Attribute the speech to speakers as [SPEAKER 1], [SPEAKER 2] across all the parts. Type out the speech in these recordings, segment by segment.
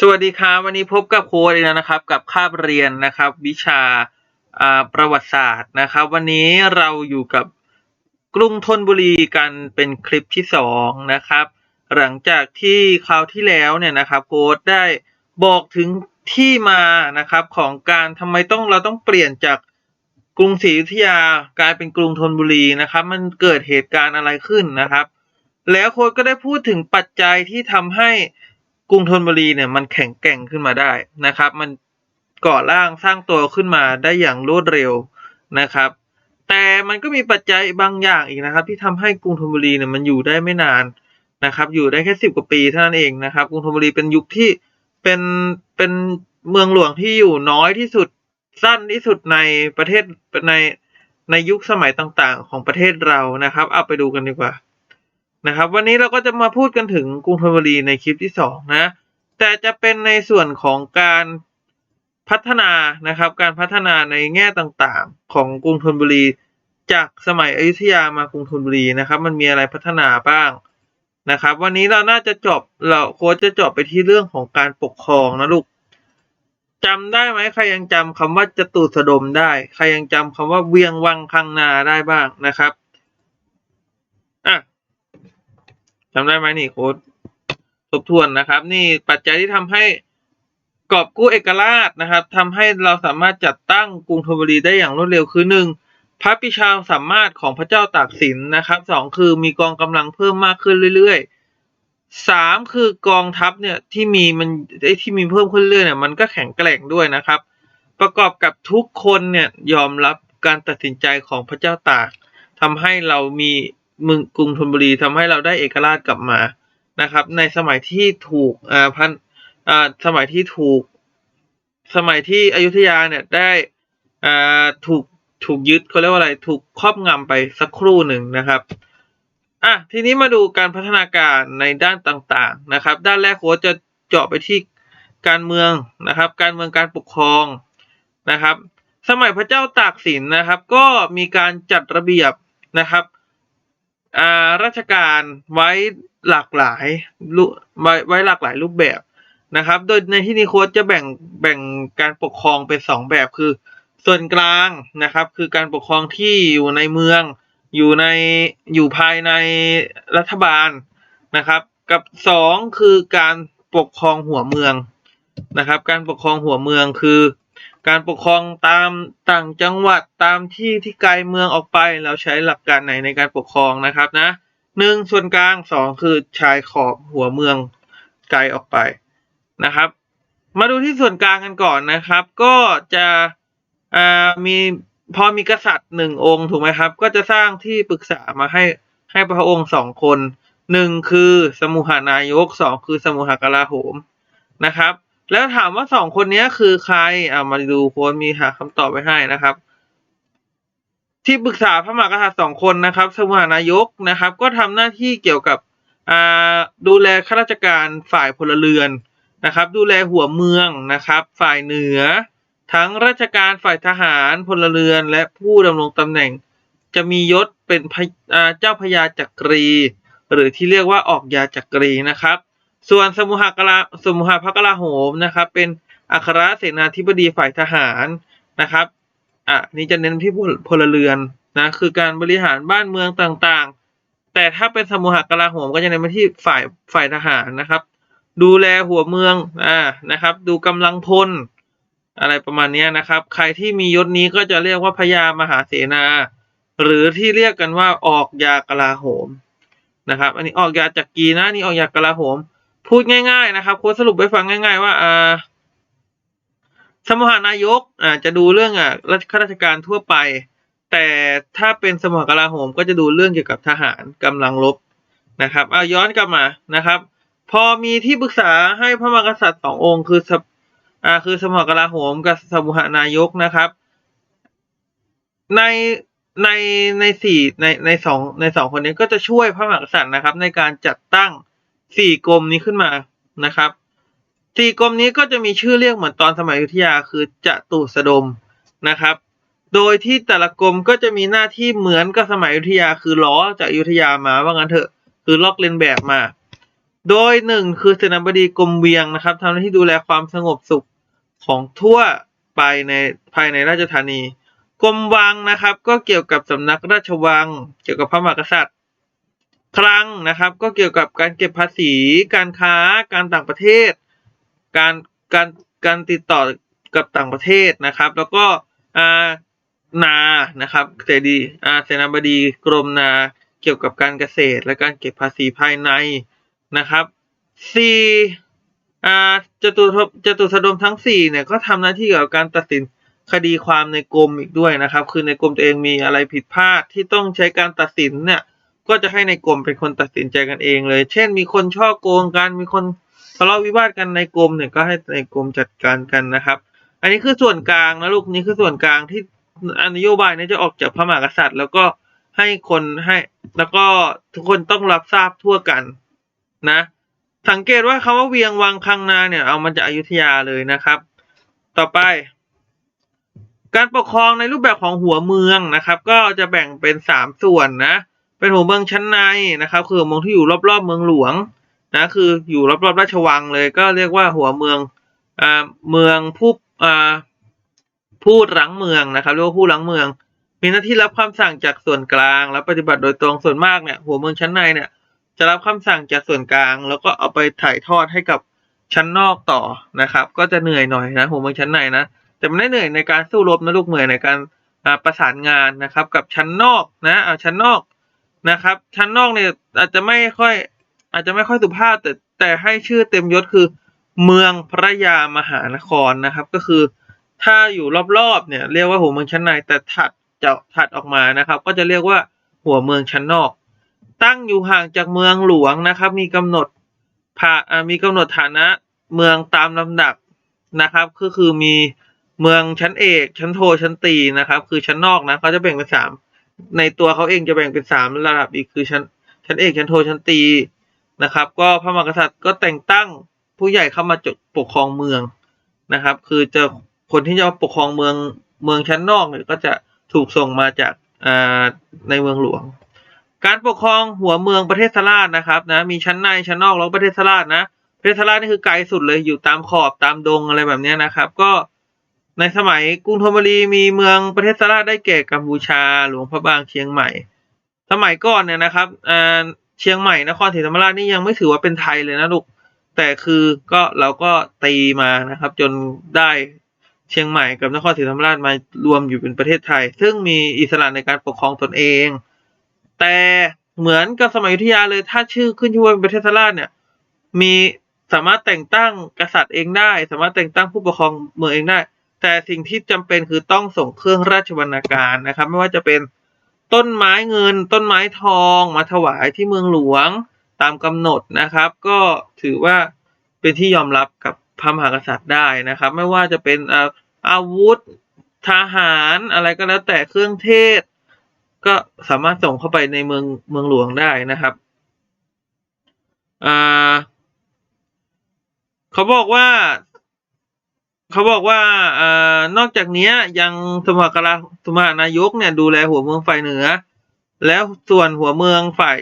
[SPEAKER 1] สวัสดีครับวันนี้พบกับโค้ดอีกแล้วนะครับ กับคาบเรียนนะครับ วิชาประวัติศาสตร์นะครับ วันนี้เราอยู่กับกรุงธนบุรีกันเป็นคลิปที่สองนะครับ หลังจากที่คราวที่แล้วเนี่ยนะครับโค้ดได้บอกถึงที่มานะครับของการทำไมต้องเราต้องเปลี่ยนจากกรุงศรีอยุธยากลายเป็นกรุงธนบุรีนะครับ มันเกิดเหตุการณ์อะไรขึ้นนะครับ แล้วโค้ดก็ได้พูดถึงปัจจัยที่ทำให้ กรุงธนบุรีเนี่ยมันแข็งแกร่งขึ้นมาได้นะครับ มันก่อร่างสร้างตัวขึ้นมาได้อย่างรวดเร็วนะครับ แต่มันก็มีปัจจัยบางอย่างอีกนะครับ ที่ทำให้กรุงธนบุรีเนี่ยมันอยู่ได้ไม่นานนะครับ อยู่ได้แค่สิบกว่าปีเท่านั้นเองนะครับ กรุงธนบุรีเป็นยุคที่เป็นเป็นเมืองหลวงที่อยู่น้อยที่สุดสั้นที่สุดในประเทศในในยุคสมัยต่างๆ ของประเทศเรานะครับ เอาไปดูกันดีกว่า นะครับ วันนี้เราก็จะมาพูดกันถึงกรุงธนบุรีในคลิปที่สองนะ แต่จะเป็นในส่วนของการพัฒนานะครับ การพัฒนาในแง่ต่างๆ ของกรุงธนบุรี จากสมัยอยุธยามากรุงธนบุรีนะครับ มันมีอะไรพัฒนาบ้างนะครับ วันนี้เราน่าจะจบเราโค้ชจะจบไปที่เรื่องของการปกครองนะลูกจำได้ไหมใครยังจำคำว่าจตุสดมได้ ใครยังจำคำว่าเวียงวังคังนาได้บ้างนะครับอะ จำได้ไหมนี่โค้ดทบทวนนะครับ นี่ปัจจัยที่ทำให้กอบกู้เอกราชนะครับทำให้เราสามารถจัดตั้งกรุงธนบุรีได้อย่างรวดเร็วคือหนึ่งพระปิชาสามารถของพระเจ้าตากสินนะครับสองคือมีกองกำลังเพิ่มมากขึ้นเรื่อยๆสามคือกองทัพเนี่ยที่มีมันไอ้ที่มีเพิ่มขึ้นเรื่อยเนี่ยมันก็แข็งแกร่งด้วยนะครับ ประกอบกับทุกคนเนี่ยยอมรับการตัดสินใจของพระเจ้าตากทำให้เรามี เมืองกรุงธนบุรีทำให้เราได้เอกราชกลับมานะครับ ในสมัยที่ถูกอ่าพันอ่าสมัยที่ถูก สมัยที่อยุธยาเนี่ยได้อ่าถูกถูกยึดเขาเรียกว่าอะไรถูกครอบงำไปสักครู่หนึ่งนะครับอะทีนี้มาดูการพัฒนาการในด้านต่างๆนะครับ ด้านแรกโค้ชจะเจาะไปที่การเมืองนะครับ การเมืองการปกครองนะครับ สมัยพระเจ้าตากสินนะครับ ก็มีการจัดระเบียบนะครับ อ่าราชการไว้หลากหลายรูไว้ไว้หลากหลายรูปแบบนะครับ โดยในที่นี้โค้ชจะแบ่งแบ่งการปกครองเป็นสองแบบคือ ส่วนกลางนะครับ คือการปกครองที่อยู่ในเมือง อยู่ในอยู่ภายในรัฐบาลนะครับ กับสองคือการปกครองหัวเมืองนะครับ การปกครองหัวเมืองคือ การปกครองตามต่างจังหวัดตามที่ที่ไกลเมืองออกไป เราใช้หลักการไหนในการปกครองนะครับนะหนึ่งส่วนกลางสองคือชายขอบหัวเมืองไกลออกไปนะครับ มาดูที่ส่วนกลางกันก่อนนะครับ ก็จะมีพอมีกษัตริย์หนึ่งองค์ถูกไหมครับ ก็จะสร้างที่ปรึกษามาให้ให้พระองค์สองคนหนึ่งคือสมุหานายกสองคือสมุหกลาโหมนะครับ แล้วถามว่าสองคนนี้คือใครอ่ามาดูโค้ดมีหาคำตอบไว้ให้นะครับ ที่ปรึกษาพระมหากษัตริย์สองคนนะครับสมหานายกนะครับ ก็ทำหน้าที่เกี่ยวกับอ่าดูแลข้าราชการฝ่ายพลเรือนนะครับ ดูแลหัวเมืองนะครับ ฝ่ายเหนือ ทั้งราชการฝ่ายทหารพลเรือน และผู้ดำรงตำแหน่ง จะมียศเป็นเจ้าพญาจักรี หรือที่เรียกว่าออกยาจักรีนะครับ ส่วนสมุหกลาสมุหพระกลาโหมนะครับ เป็นอัครเสนาธิบดีฝ่ายทหารนะครับอะนี่จะเน้นที่พลเรือนนะคือการบริหารบ้านเมืองต่างๆ แต่ถ้าเป็นสมุหกลาโหมก็จะเน้นไปที่ฝ่ายฝ่ายทหารนะครับ ดูแลหัวเมืองอ่านะครับ ดูกำลังพลอะไรประมาณนี้นะครับ ใครที่มียศนี้ก็จะเรียกว่าพญามหาเสนา หรือที่เรียกกันว่าออกยากลาโหมนะครับ อันนี้ออกยาจักรีนะนี่ออกยากลาโหม พูดง่ายๆนะครับโค้ชสรุปไปฟังง่าย ๆ ว่าอ่าสมหานายกอ่าจะดูเรื่องอะราชข้าราชการทั่วไป แต่ถ้าเป็นสมหกลาโหมก็จะดูเรื่องเกี่ยวกับทหารกำลังรบนะครับเอาย้อนกลับมานะครับ พอมีที่ปรึกษาให้พระมหากษัตริย์สององค์ คือสอ่าคือสมหกลาโหมกับสมุหานายกนะครับ ในในในสี่ในในสองในสองคนนี้ก็จะช่วยพระมหากษัตริย์นะครับ ในการจัดตั้ง สี่กรมนี้ขึ้นมานะครับสี่กรมนี้ก็จะมีชื่อเรียกเหมือนตอนสมัยอยุธยาคือจตุสดมนะครับ โดยที่แต่ละกรมก็จะมีหน้าที่เหมือนกับสมัยอยุธยาคือล้อจากอยุธยามาว่างั้นเถอะคือลอกเลียนแบบมา โดยหนึ่งคือเสนาบดีกรมเวียงนะครับทำหน้าที่ดูแลความสงบสุขของทั่วไปในภายในราชธานีกรมวังนะครับ ก็เกี่ยวกับสำนักราชวัง เกี่ยวกับพระมหากษัตริย์ คลังนะครับ ก็เกี่ยวกับการเก็บภาษี การค้า การต่างประเทศ การการการติดต่อกับต่างประเทศนะครับ แล้วก็อ่านานะครับเสดีอาเสนาบดีกรมนาเกี่ยวกับการเกษตร และการเก็บภาษีภายในนะครับสี่อ่าจตุรจตุสดมทั้งสี่เนี่ยก็ทำหน้าที่เกี่ยวกับการตัดสินคดีความในกรมอีกด้วยนะครับ คือในกรมตัวเองมีอะไรผิดพลาดที่ต้องใช้การตัดสินเนี่ย ก็จะให้ในกรมเป็นคนตัดสินใจกันเองเลย เช่น มีคนช่อโกงกัน มีคนทะเลาะวิวาทกันในกรมเนี่ยก็ให้ในกรมจัดการกันนะครับ อันนี้คือส่วนกลางนะลูกนี่คือส่วนกลางที่นโยบายนี้จะออกจากพระมหากษัตริย์ แล้วก็ให้คนให้แล้วก็ทุกคนต้องรับทราบทั่วกันนะ สังเกตว่าคำว่าเวียงวังคังนาเนี่ยเอามาจากอยุธยาเลยนะครับ ต่อไป การปกครองในรูปแบบของหัวเมืองนะครับ ก็จะแบ่งเป็นสามส่วนนะ เป็นหัวเมืองชั้นในนะครับ คือหัวเมืองที่อยู่รอบๆเมืองหลวงนะคืออยู่รอบๆราชวังเลยก็เรียกว่าหัวเมืองอ่าเมืองผู้อ่าผู้รังเมืองนะครับเรียกว่าผู้รังเมือง มีหน้าที่รับคำสั่งจากส่วนกลาง และปฏิบัติโดยตรงส่วนมากเนี่ยหัวเมืองชั้นในเนี่ยจะรับคำสั่งจากส่วนกลาง แล้วก็เอาไปถ่ายทอดให้กับชั้นนอกต่อนะครับ ก็จะเหนื่อยหน่อยนะหัวเมืองชั้นในนะแต่ไม่ได้เหนื่อยในการสู้รบนะลูกเหนื่อยในการประสานงานนะครับ กับชั้นนอกนะเอาชั้นนอก นะครับชั้นนอกเนี่ยอาจจะไม่ค่อย อาจจะไม่ค่อยสุภาพแต่แต่ให้ชื่อเต็มยศคือ เมืองพระยามหานครนะครับ ก็คือ ถ้าอยู่รอบๆเนี่ยเรียกว่าหัวเมืองชั้นในแต่ถัดจะถัดออกมานะครับ ก็จะเรียกว่าหัวเมืองชั้นนอก ตั้งอยู่ห่างจากเมืองหลวงนะครับ มีกำหนดผ่ามีกำหนดฐานะเมืองตามลำดับนะครับ ก็คือมีเมืองชั้นเอก ชั้นโทชั้นตรีนะครับ คือชั้นนอกนะเขาจะแบ่งเป็นสาม ในตัวเขาเองจะแบ่งเป็นสามระดับอีกคือชั้นชั้นเอกชั้นโทชั้นตีนะครับ ก็พระมหากษัตริย์ก็แต่งตั้งผู้ใหญ่เข้ามาจดปกครองเมืองนะครับ คือจะคนที่จะปกครองเมืองเมืองชั้นนอกเนี่ยก็จะถูกส่งมาจากในเมืองหลวง การปกครองหัวเมืองประเทศสลาดนะครับนะมีชั้นในชั้นนอกแล้วประเทศสลาดนะประเทศสลาดนี่คือไกลสุดเลยอยู่ตามขอบตามดงอะไรแบบนี้นะครับ ก็ ในสมัยกรุงธนบุรีมีเมืองประเทศสลาได้แก่กัมพูชา หลวงพระบางเชียงใหม่ สมัยก่อนเนี่ยนะครับอ่าเชียงใหม่นครศรีธรรมราชนี่ยังไม่ถือว่าเป็นไทยเลยนะลูกแต่คือก็เราก็ตีมานะครับ จนได้เชียงใหม่กับนครศรีธรรมราชมารวมอยู่เป็นประเทศไทย ซึ่งมีอิสระในการปกครองตนเอง แต่เหมือนกับสมัยอยุธยาเลยถ้าชื่อขึ้นชื่อว่าเป็นประเทศสลาดเนี่ยมีสามารถแต่งตั้งกษัตริย์เองได้ สามารถแต่งตั้งผู้ปกครองเมืองเองได้ แต่สิ่งที่จำเป็นคือต้องส่งเครื่องราชบรรณาการนะครับ ไม่ว่าจะเป็นต้นไม้เงิน ต้นไม้ทองมาถวายที่เมืองหลวงตามกำหนดนะครับ ก็ถือว่าเป็นที่ยอมรับกับพระมหากษัตริย์ได้นะครับ ไม่ว่าจะเป็นอาอาวุธทหารอะไรก็แล้วแต่เครื่องเทศ ก็สามารถส่งเข้าไปในเมืองเมืองหลวงได้นะครับอ่าเขาบอกว่า เขาบอกว่าเอ่อนอกจากนี้ยังสมหกราสมหานายกเนี่ยดูแลหัวเมืองฝ่ายเหนือ แล้วส่วนหัวเมืองฝ่าย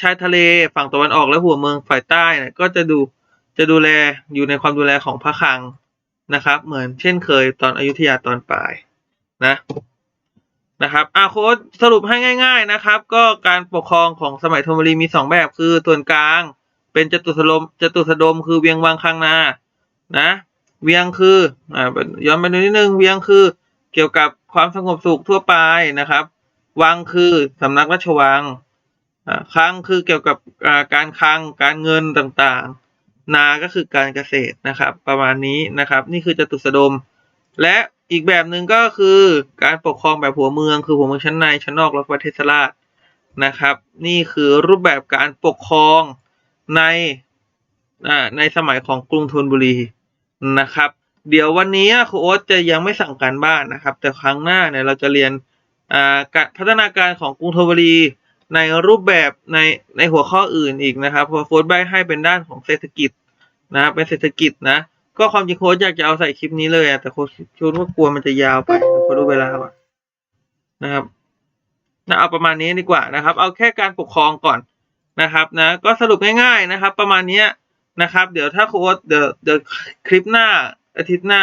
[SPEAKER 1] ชายทะเลฝั่งตะวันออกและหัวเมืองฝ่ายใต้เนี่ยก็จะดูจะดูแลอยู่ในความดูแลของพระคลังนะครับ เหมือนเช่นเคยตอนอยุธยาตอนปลายนะนะครับอาโค้ดสรุปให้ง่าย ๆนะครับ ก็การปกครองของสมัยธนบุรีมีสองแบบคือส่วนกลาง เป็นจตุสดมจตุสดมคือเวียงวังคังนา นะเวียงคืออ่าย้อนไปนิดนึงเวียงคือเกี่ยวกับความสงบสุขทั่วไปนะครับ วังคือสำนักราชวังอ่าคังคือเกี่ยวกับอ่าการคลังการเงินต่างๆ นาก็คือการเกษตรนะครับ ประมาณนี้นะครับ นี่คือจตุสดม และอีกแบบหนึ่งก็คือการปกครองแบบหัวเมือง คือหัวเมืองชั้นในชั้นนอกและประเทศสลาดนะครับ นี่คือรูปแบบการปกครองในอ่าในสมัยของกรุงธนบุรี นะครับ เดี๋ยววันนี้ครูโอ๊ตจะยังไม่สั่งการบ้านนะครับ แต่ครั้งหน้าเนี่ยเราจะเรียนอ่าการพัฒนาการของกรุงธนบุรีในรูปแบบในในหัวข้ออื่นอีกนะครับเพราะโค้ดใบให้เป็นด้านของเศรษฐกิจนะเป็นเศรษฐกิจนะ ก็ความจริงโค้ชอยากจะเอาใส่คลิปนี้เลยอะแต่โค้ชคิดว่ากลัวมันจะยาวไปโค้ชดูเวลาก่อนนะครับนะเอาประมาณนี้ดีกว่านะครับ เอาแค่การปกครองก่อนนะครับนะ ก็สรุปง่ายๆนะครับ ประมาณเนี้ นะครับ เดี๋ยวถ้าโค้ดเดี๋ยวเดี๋ยวคลิปหน้าอาทิตย์หน้า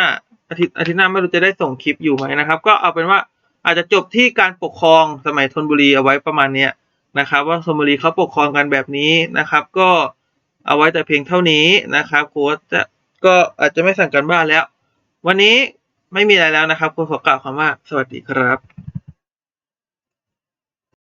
[SPEAKER 1] อาทิตย์อาทิตย์หน้าไม่รู้จะได้ส่งคลิปอยู่ไหมนะครับ ก็เอาเป็นว่าอาจจะจบที่การปกครองสมัยธนบุรีเอาไว้ประมาณเนี้ยนะครับ ว่าธนบุรีเขาปกครองกันแบบนี้นะครับ ก็เอาไว้แต่เพียงเท่านี้นะครับโค้ดจะก็อาจจะไม่สั่งกันบ้านแล้ว วันนี้ไม่มีอะไรแล้วนะครับคุณขอกล่าวคำว่าสวัสดีครับ